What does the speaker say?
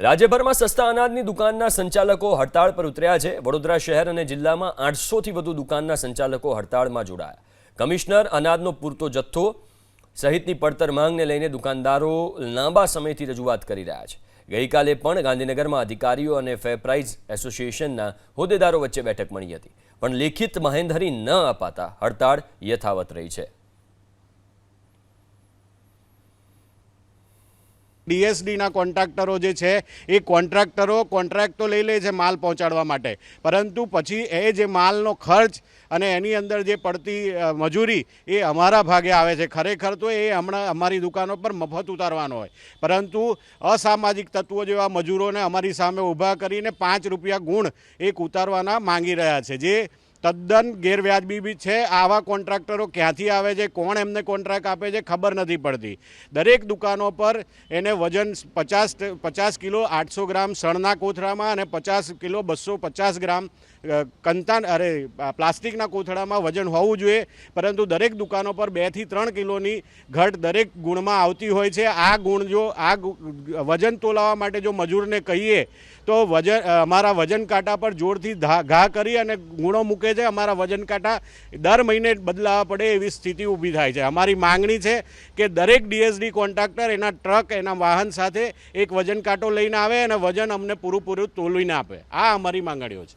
રાજ્યભરમાં સસ્તા અનાજની દુકાનના સંચાલકો હડતાળ પર ઉતર્યા છે. વડોદરા શહેર અને જિલ્લામાં આઠસોથી વધુ દુકાનના સંચાલકો હડતાળમાં જોડાયા. કમિશનર અનાજનો પૂરતો જથ્થો સહિતની પડતર માંગને લઈને દુકાનદારો લાંબા સમયથી રજૂઆત કરી રહ્યા છે. ગઈકાલે પણ ગાંધીનગરમાં અધિકારીઓ અને ફેરપ્રાઇઝ એસોસિએશનના હોદ્દેદારો વચ્ચે બેઠક મળી હતી. પણ લેખિત માહેંધરી ન અપાતા હડતાળ યથાવત રહી છે. ડીએસડીના કોન્ટ્રાક્ટરો જે છે, એ કોન્ટ્રાક્ટરો કોન્ટ્રાક્ટ લઈ લે છે માલ પહોંચાડવા માટે. પરંતુ પછી એ જે માલનો ખર્ચ અને એની અંદર જે પડતી મજૂરી, એ અમારા ભાગે આવે છે. ખરેખર તો એ હમણાં અમારી દુકાનો પર મફત ઉતારવાનો હોય. પરંતુ અસામાજિક તત્વો જેવા મજૂરોને અમારી સામે ઊભા કરીને પાંચ રૂપિયા ગુણ એક ઉતારવાના માંગી રહ્યા છે. જે તદ્દન ગેરવ્યાજબી બી છે. આવા કોન્ટ્રાક્ટરો ક્યાંથી આવે છે? કોણ એમને કોન્ટ્રાક્ટ આપે છે? ખબર નથી પડતી. દરેક દુકાનો પર એને વજન પચાસ પચાસ કિલો આઠસો ગ્રામ શણના કોથળામાં અને પચાસ કિલો બસો પચાસ ગ્રામ કંતાન, અરે પ્લાસ્ટિકના કોથળામાં વજન હોવું જોઈએ. પરંતુ દરેક દુકાનો પર બેથી ત્રણ કિલોની ઘટ દરેક ગુણમાં આવતી હોય છે. આ ગુણ જો, આ વજન તોલાવવા માટે જો મજૂરને કહીએ, તો વજન અમારા વજન કાંટા પર જોરથી ઘા કરી અને ગુણો મૂકે છે અમારા વજન કાંટા દર મહિને બદલાવા પડે એવી સ્થિતિ ઊભી થાય છે. અમારી માંગણી છે કે દરેક ડીએસડી કોન્ટ્રાક્ટર એના ટ્રક, એના વાહન સાથે એક વજન કાંટો લઈને આવે અને વજન અમને પૂરું તોલીને આપે. આ અમારી માંગણીઓ છે.